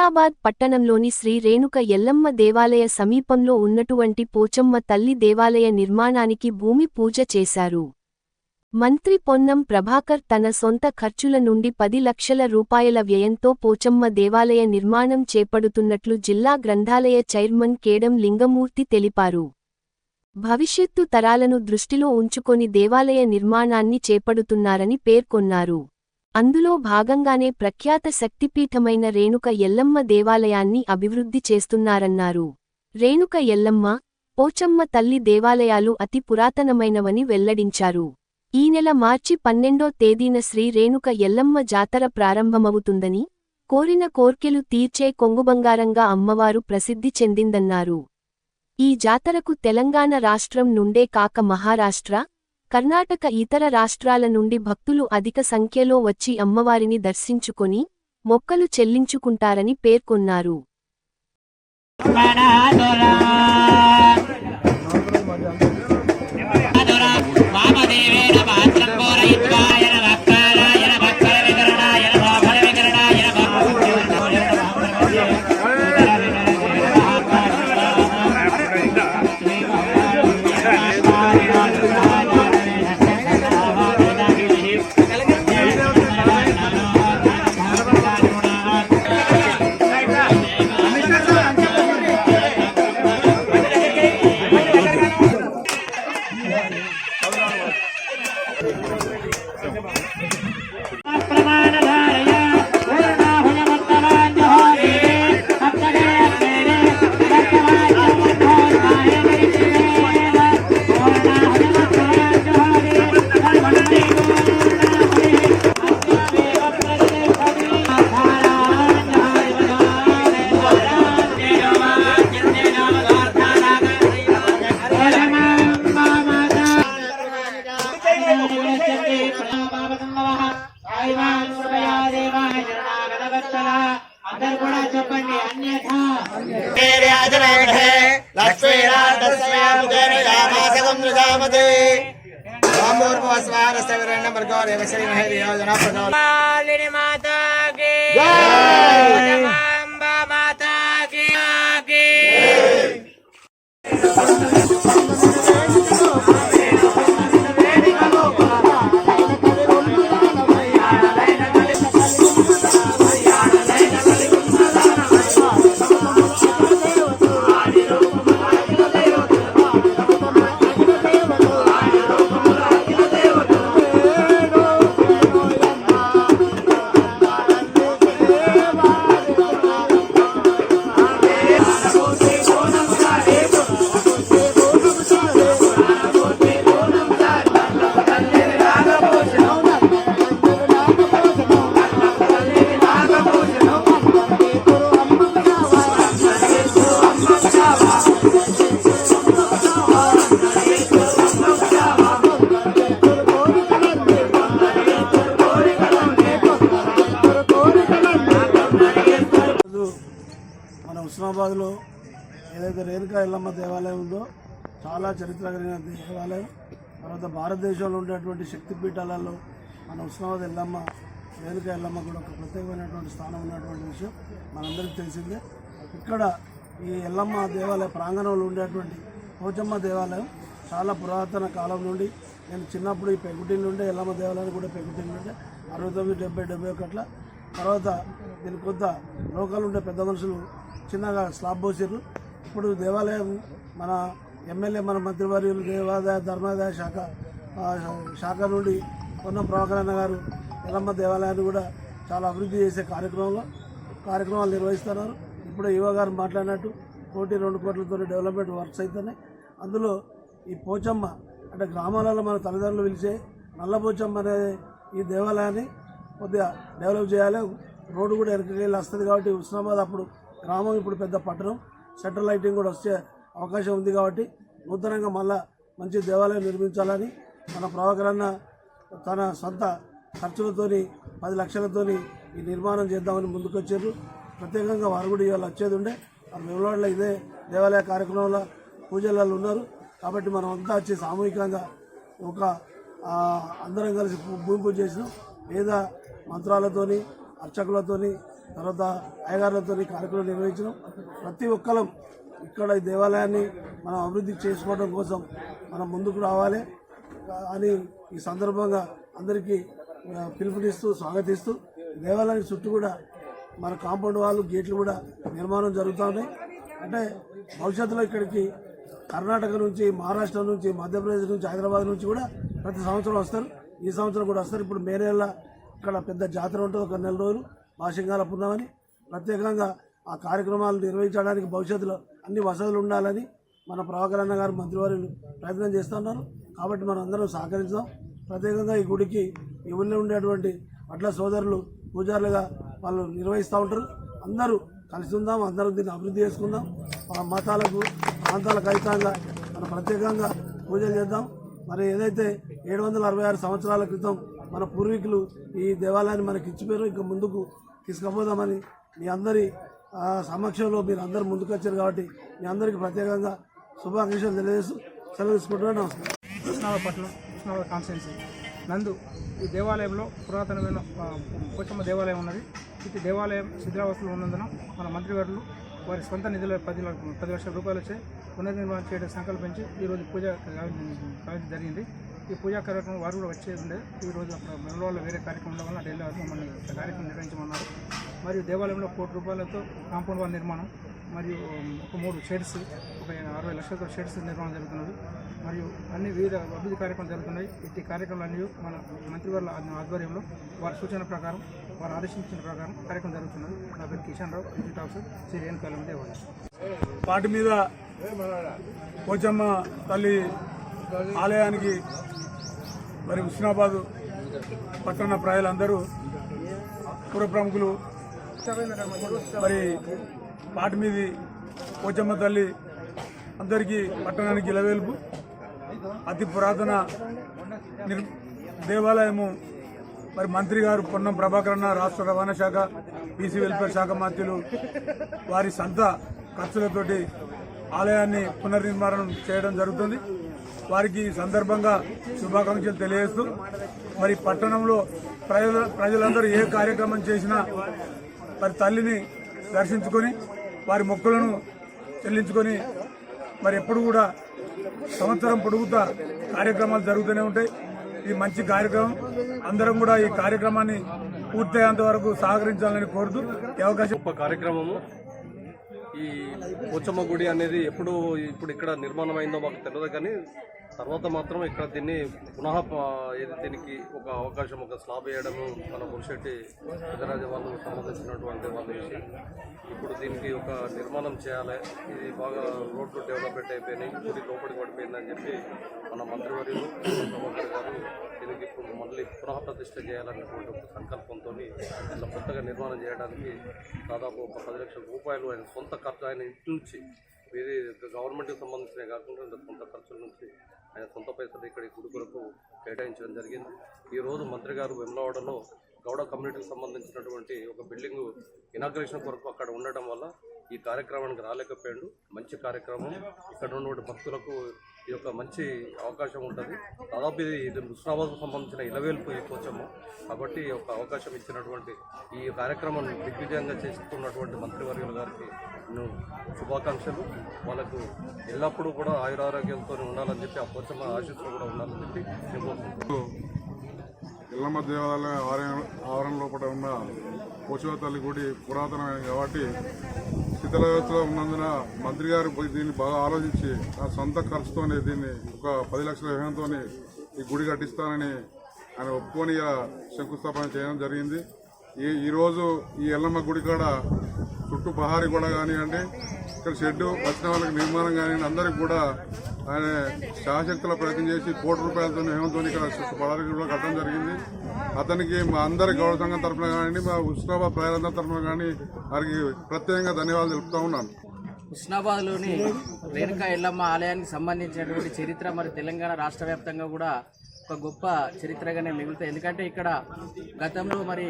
హుస్నాబాద్ పట్టణంలోని శ్రీ రేణుక ఎల్లమ్మ దేవాలయ సమీపంలో ఉన్నటువంటి పోచమ్మ తల్లి దేవాలయ నిర్మాణానికి భూమి పూజ చేశారు. మంత్రి పొన్నం ప్రభాకర్ తన సొంత ఖర్చుల నుండి పది లక్షల రూపాయల వ్యయంతో పోచమ్మ దేవాలయ నిర్మాణం చేపడుతున్నట్లు జిల్లా గ్రంథాలయ చైర్మన్ కేడం లింగమూర్తి తెలిపారు. భవిష్యత్తు తరాలను దృష్టిలో ఉంచుకొని దేవాలయ నిర్మాణాన్ని చేపడుతున్నారని పేర్కొన్నారు. అందులో భాగంగానే ప్రఖ్యాత శక్తిపీఠమైన రేణుక ఎల్లమ్మ దేవాలయాన్ని అభివృద్ధి చేస్తున్నారన్నారు. రేణుక ఎల్లమ్మ పోచమ్మ తల్లి దేవాలయాలు అతి పురాతనమైనవని వెల్లడించారు. ఈ నెల మార్చి పన్నెండో తేదీన శ్రీ రేణుక ఎల్లమ్మ జాతర ప్రారంభమవుతుందని కోరిన కోర్కెలు తీర్చే కొంగుబంగారంగా అమ్మవారు ప్రసిద్ధి చెందిందన్నారు. ఈ జాతరకు తెలంగాణ రాష్ట్రం నుండే కాక మహారాష్ట్ర కర్ణాటక ఇతర రాష్ట్రాల నుండి భక్తులు అధిక సంఖ్యలో వచ్చి అమ్మవారిని దర్శించుకొని మొక్కలు చెల్లించుకుంటారని పేర్కొన్నారు. వామదేవేన పాత్రం పూరయిత్వా అందరు కూడా చెప్పండి అన్యథా. కాళిని మాతాకి. ఏదైతే రేణుకా ఎల్లమ్మ దేవాలయం ఉందో చాలా చరిత్ర కలిగిన దేవాలయం. తర్వాత భారతదేశంలో ఉండేటువంటి శక్తిపీఠాలలో మన ఉష్ణవాద ఎల్లమ్మ రేణుకా ఎల్లమ్మ కూడా ఒక ప్రత్యేకమైనటువంటి స్థానం ఉన్నటువంటి విషయం మనందరికీ తెలిసిందే. ఇక్కడ ఈ ఎల్లమ్మ దేవాలయ ప్రాంగణంలో ఉండేటువంటి పోచమ్మ దేవాలయం చాలా పురాతన కాలం నుండి నేను చిన్నప్పుడు ఈ పెగుటిల్లు ఉండే ఎల్లమ్మ దేవాలయం కూడా పెగుటిల్లు ఉండే అరవై తొమ్మిది డెబ్బై డెబ్బై ఒకట్ల. తర్వాత దీని కొంత లోకల్ ఉండే పెద్ద మనుషులు చిన్నగా స్లాబ్ పోసారు ఇప్పుడు దేవాలయం మన ఎమ్మెల్యే మన మంత్రివర్యులు దేవాదాయ ధర్మాదాయ శాఖ శాఖ నుండి పొన్నం ప్రభాకరన్న గారు ఎల్లమ్మ దేవాలయాన్ని కూడా చాలా అభివృద్ధి చేసే కార్యక్రమంలో కార్యక్రమాలు నిర్వహిస్తున్నారు. ఇప్పుడు యువ గారు మాట్లాడినట్టు కోటి రెండు కోట్లతో డెవలప్మెంట్ వర్క్స్ అవుతున్నాయి అందులో ఈ పోచమ్మ అంటే గ్రామాలలో మన తల్లిదండ్రులు పిలిచే నల్ల పోచమ్మ అనే ఈ దేవాలయాన్ని కొద్దిగా డెవలప్ చేయాలి. రోడ్డు కూడా వెనకకి వెళ్ళి వస్తుంది కాబట్టి హుస్నాబాద్ అప్పుడు గ్రామం ఇప్పుడు పెద్ద పట్టణం. షట్టర్ లైటింగ్ కూడా వచ్చే అవకాశం ఉంది కాబట్టి నూతనంగా మళ్ళా మంచి దేవాలయం నిర్మించాలని మన ప్రభాకరన్న తన సొంత ఖర్చులతోని పది లక్షలతోని ఈ నిర్మాణం చేద్దామని ముందుకొచ్చారు. ప్రత్యేకంగా వారు కూడా ఇవాళ వచ్చేది ఉండే ఆ ఇదే దేవాలయ కార్యక్రమంలో పూజలలో ఉన్నారు. కాబట్టి మనం అంతా వచ్చి సామూహికంగా ఒక అందరం కలిసి భూ- భూమి పూజ చేసినాం. వేద మంత్రాలతోని అర్చకులతోని తర్వాత అయ్యగారులతో కార్యక్రమం నిర్వహించడం. ప్రతి ఒక్కరం ఇక్కడ ఈ దేవాలయాన్ని మనం అభివృద్ధి చేసుకోవడం కోసం మనం ముందుకు రావాలి. అని ఈ సందర్భంగా అందరికీ పిలుపునిస్తూ స్వాగతిస్తూ దేవాలయానికి చుట్టూ కూడా మన కాంపౌండ్ వాళ్ళు గేట్లు కూడా నిర్మాణం జరుగుతూ ఉన్నాయి. అంటే భవిష్యత్తులో ఇక్కడికి కర్ణాటక నుంచి మహారాష్ట్ర నుంచి మధ్యప్రదేశ్ నుంచి హైదరాబాద్ నుంచి కూడా ప్రతి సంవత్సరం వస్తారు. ఈ సంవత్సరం కూడా వస్తారు. ఇప్పుడు మే నెల ఇక్కడ పెద్ద జాతర ఉంటుంది. ఒక నెల రోజులు మాసింగాల పొందామని ప్రత్యేకంగా ఆ కార్యక్రమాలు నిర్వహించడానికి భవిష్యత్తులో అన్ని వసతులు ఉండాలని మన ప్రభాకర్ అన్న గారు మంత్రివర్యులు ప్రయత్నం చేస్తున్నారు కాబట్టి మనం అందరం సహకరించాం ప్రత్యేకంగా ఈ గుడికి ఈ ఊళ్ళో ఉండేటువంటి పట్ల సోదరులు పూజారులుగా వాళ్ళు నిర్వహిస్తూ ఉంటారు. అందరూ కలిసి ఉందాం అందరం దీన్ని అభివృద్ధి చేసుకుందాం. మన మతాలకు ప్రాంతాలకు అతీతంగా మనం ప్రత్యేకంగా పూజలు చేద్దాం. మరి ఏదైతే ఏడు వందల అరవై ఆరు సంవత్సరాల క్రితం మన పూర్వీకులు ఈ దేవాలయాన్ని మనకి ఇచ్చిపోయారు ఇంకా ముందుకు తీసుకుపోదామని మీ అందరి సమక్షంలో మీరు అందరు ముందుకొచ్చారు కాబట్టి మీ అందరికీ ప్రత్యేకంగా శుభాకాంక్షలు తెలియజేస్తూ సెలవు తీసుకుంటున్నాను. నమస్కారం. కృష్ణాపట్నం కృష్ణావర కాన్స్టెన్సీ నందు ఈ దేవాలయంలో పురాతనమైన ఆ, పోచమ్మ దేవాలయం ఉన్నది. ఇది దేవాలయం శిథిలావస్థలో ఉన్నందున మన మంత్రివర్యులు వారి సొంత నిధుల పది పది లక్షల రూపాయలు వచ్చి పునర్నిర్మాణం చేయడం సంకల్పించి ఈరోజు పూజ కావించడం జరిగింది. ఈ పూజా కార్యక్రమం వారు కూడా వచ్చేది ఉండే ఈ రోజు అక్కడ బెంగళూరులో వేరే కార్యక్రమం ఉండడం వల్ల ఢిల్లీ వరకు మమ్మల్ని కార్యక్రమం నిర్వహించమన్నారు. మరియు దేవాలయంలో కోటి రూపాయలతో కాంపౌండ్ వాల్ నిర్మాణం మరియు ఒక మూడు షెడ్స్ ఒక అరవై లక్షలతో షెడ్స్ నిర్మాణం జరుగుతున్నది. మరియు అన్ని వివిధ అభివృద్ధి కార్యక్రమాలు జరుగుతున్నాయి. ఇట్టి కార్యక్రమాలు అన్ని మన మంత్రివర్ల ఆధ్వర్యంలో వారి సూచన ప్రకారం వారు ఆదేశించిన ప్రకారం కార్యక్రమం జరుగుతున్నది. నా పేరు కిషన్ రావు డిజిట్ ఆఫీసర్ శ్రీ రేణుకాలం దేవాలయం. వాటి మీద పోచమ్మ తల్లి ఆలయానికి మరి హుస్నాబాద్ పట్టణ ప్రజలందరూ పుర ప్రముఖులు మరి పాటిమీది కోచమ్మ పోచమ్మ తల్లి అందరికీ పట్టణానికి ఇలవేల్పు. అతి పురాతన దేవాలయము మరి మంత్రి గారు పొన్నం ప్రభాకరన్న రాష్ట్ర రవాణా శాఖ బీసీ వెల్ఫేర్ శాఖ మంత్రులు వారి సంత ఖర్చులతోటి ఆలయాన్ని పునర్నిర్మాణం చేయడం జరుగుతుంది. వారికి సందర్భంగా శుభాకాంక్షలు తెలియజేస్తూ మరి పట్టణంలో ప్రజల ప్రజలందరూ ఏ కార్యక్రమం చేసినా వారి తల్లిని దర్శించుకొని వారి మొక్కలను చెల్లించుకొని మరి ఎప్పుడు కూడా సంవత్సరం పొడుగుతా కార్యక్రమాలు జరుగుతూనే ఉంటాయి. ఈ మంచి కార్యక్రమం అందరం కూడా ఈ కార్యక్రమాన్ని పూర్తయ్యేంత వరకు సహకరించాలని కోరుతూ ఈ అవకాశం గొప్ప కార్యక్రమము. ఈ పోచమ్మ గుడి అనేది ఎప్పుడు ఇప్పుడు ఇక్కడ నిర్మాణం అయిందో మాకు తెలియదు కానీ తర్వాత మాత్రం ఇక్కడ దీన్ని పునః దీనికి ఒక అవకాశం ఒక స్లాబ్ వేయడము మన మురిశెట్టి పెద్దరాజు వాళ్ళు సంబంధించినటువంటి వాళ్ళు వేసి ఇప్పుడు దీనికి ఒక నిర్మాణం చేయాలి. ఇది బాగా రోడ్లు డెవలప్మెంట్ అయిపోయినాయి గుడి లోపలికి పడిపోయిందని చెప్పి మన మంత్రివర్యులు ప్రభాకర్ గారు దీనికి ఇప్పుడు మళ్ళీ పునః ప్రతిష్ట చేయాలన్నటువంటి ఒక సంకల్పంతో ఇలా కొత్తగా నిర్మాణం చేయడానికి దాదాపు ఒక పది లక్షల రూపాయలు ఆయన సొంత ఖర్చు ఆయన ఇంటి నుంచి వేరే గవర్నమెంట్కి సంబంధించినవి కాకుండా ఇంకా సొంత ఖర్చుల నుంచి ఆయన సొంత పైసలు ఇక్కడ ఈ గుడి కొరకు కేటాయించడం జరిగింది. ఈరోజు మంత్రి గారు వెమ్లవాడలో గౌడ కమ్యూనిటీకి సంబంధించినటువంటి ఒక బిల్డింగ్ ఇనాగ్రేషన్ కొరకు అక్కడ ఉండటం వల్ల ఈ కార్యక్రమానికి రాలేకపోయాడు. మంచి కార్యక్రమం. ఇక్కడ ఉన్నటువంటి భక్తులకు ఈ యొక్క మంచి అవకాశం ఉంటుంది. దాదాపు ఇది ఇది ముస్లాబాద్కు సంబంధించిన ఇలవేల్పు ఈ కోచము కాబట్టి ఈ యొక్క అవకాశం ఇచ్చినటువంటి ఈ కార్యక్రమాన్ని దిగ్విజయంగా చేస్తున్నటువంటి మంత్రివర్యుల గారికి శుభాకాంక్షలు. వాళ్ళకు ఎల్లప్పుడూ కూడా ఆయురారోగ్యంతో ఉండాలని చెప్పి ఆ పోచమ్మ ఆశీస్సులు కూడా ఉండాలని చెప్పి ఎల్లమ్మ దేవాలయ ఆలయం ఆవరణ లోపల ఉన్న పోచవ తల్లి గుడి పురాతనమైన కాబట్టి శిథిల వ్యవస్థలో ఉన్నందున మంత్రి గారు పోయి దీన్ని బాగా ఆలోచించి ఆ సొంత ఖర్చుతోనే దీన్ని ఒక పది లక్షల వ్యయంతో ఈ గుడి కట్టిస్తానని ఆయన ఒప్పుకొని ఇలా శంకుస్థాపన చేయడం జరిగింది. ఈ ఈరోజు ఈ ఎల్లమ్మ గుడి కాడ చుట్టూ పహారీ కూడా కానివ్వండి ఇక్కడ షెడ్ వచ్చిన వాళ్ళకి నిర్మాణం కానివ్వండి అందరికి కూడా ఆయన శాశక్తుల ప్రయత్నం చేసి కోటి రూపాయలతో హేమంతో ఇక్కడ పడాలి కూడా కట్టడం జరిగింది. అతనికి మా అందరి గౌరవ సంఘం తరఫున కానీ మా ఉస్నాబాద్ ప్రజలందరి తరఫున కానీ వారికి ప్రత్యేకంగా ధన్యవాదాలు తెలుపుతూ ఉన్నాను హుస్నాబాద్లోని రేణుకా ఎల్లమ్మ ఆలయానికి సంబంధించినటువంటి చరిత్ర మరి తెలంగాణ రాష్ట్ర వ్యాప్తంగా కూడా ఒక గొప్ప చరిత్రగానే మిగులుతాయి. ఎందుకంటే ఇక్కడ గతంలో మరి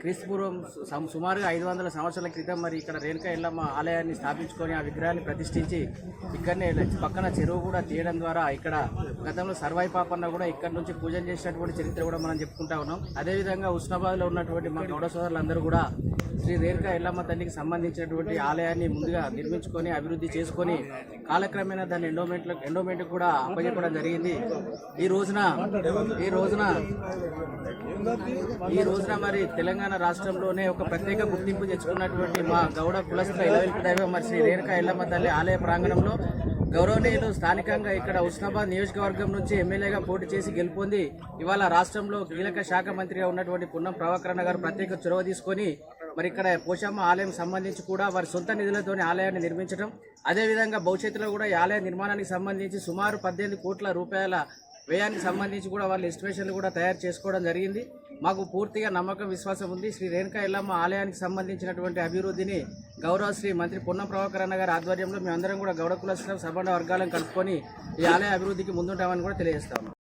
క్రీస్తుపూర్వం సు- సుమారుగా ఐదు వందల సంవత్సరాల క్రితం మరి ఇక్కడ రేణుకా ఎల్లమ్మ ఆలయాన్ని స్థాపించుకొని ఆ విగ్రహాన్ని ప్రతిష్ఠించి ఇక్కడనే పక్కన చెరువు కూడా తీయడం ద్వారా ఇక్కడ గతంలో సర్వాయి పాపన్న కూడా ఇక్కడ నుంచి పూజలు చేసినటువంటి చరిత్ర కూడా మనం చెప్పుకుంటా ఉన్నాం. అదేవిధంగా ఉస్నాబాద్లో ఉన్నటువంటి మా గౌడ సోదరులందరూ కూడా శ్రీ రేణుకా ఎల్లమ్మ తల్లికి సంబంధించినటువంటి ఆలయాన్ని ముందుగా నిర్మించుకొని అభివృద్ధి చేసుకొని కాలక్రమేణా దాని ఎండోమెంట్ ఎండోమెంట్ కూడా అప్పచెప్పడం జరిగింది. ఈ రోజున ఈ రోజున ఈ రోజున మరి తెలంగాణ రాష్ట్రంలోనే ఒక ప్రత్యేక గుర్తింపు తెచ్చుకున్నటువంటి మా గౌడ కులస్థ ఇలవెల్పు దైవం మరి శ్రీ రేణుకా ఇళ్ళమ్మ తల్లి ఆలయ ప్రాంగణంలో గౌరవనీయులు స్థానికంగా ఇక్కడ ఉస్నాబాద్ నియోజకవర్గం నుంచి ఎమ్మెల్యేగా పోటీ చేసి గెలుపొంది. ఇవాళ రాష్ట్రంలో కీలక శాఖ మంత్రిగా ఉన్నటువంటి పున్నం ప్రభాకరణ గారు ప్రత్యేక చొరవ తీసుకొని మరి ఇక్కడ పోషమ్మ ఆలయం సంబంధించి కూడా వారి సొంత నిధులతోనే ఆలయాన్ని నిర్మించడం అదేవిధంగా భవిష్యత్తులో కూడా ఈ ఆలయ నిర్మాణానికి సంబంధించి సుమారు పద్దెనిమిది కోట్ల రూపాయల వ్యయానికి సంబంధించి కూడా వాళ్ళు ఎస్టిమేషన్లు కూడా తయారు చేసుకోవడం జరిగింది. మాకు పూర్తిగా నమ్మకం విశ్వాసం ఉంది. శ్రీ రేణుకా ఎల్లమ్మ ఆలయానికి సంబంధించినటువంటి అభివృద్ధిని గౌరవ శ్రీ మంత్రి పొన్నం ప్రభాకర్ అన్న గారి ఆధ్వర్యంలో మేమందరం కూడా గౌడ కుల సభ వర్గాలను కలుపుకొని ఈ ఆలయ అభివృద్ధికి ముందుంటామని కూడా తెలియజేస్తాము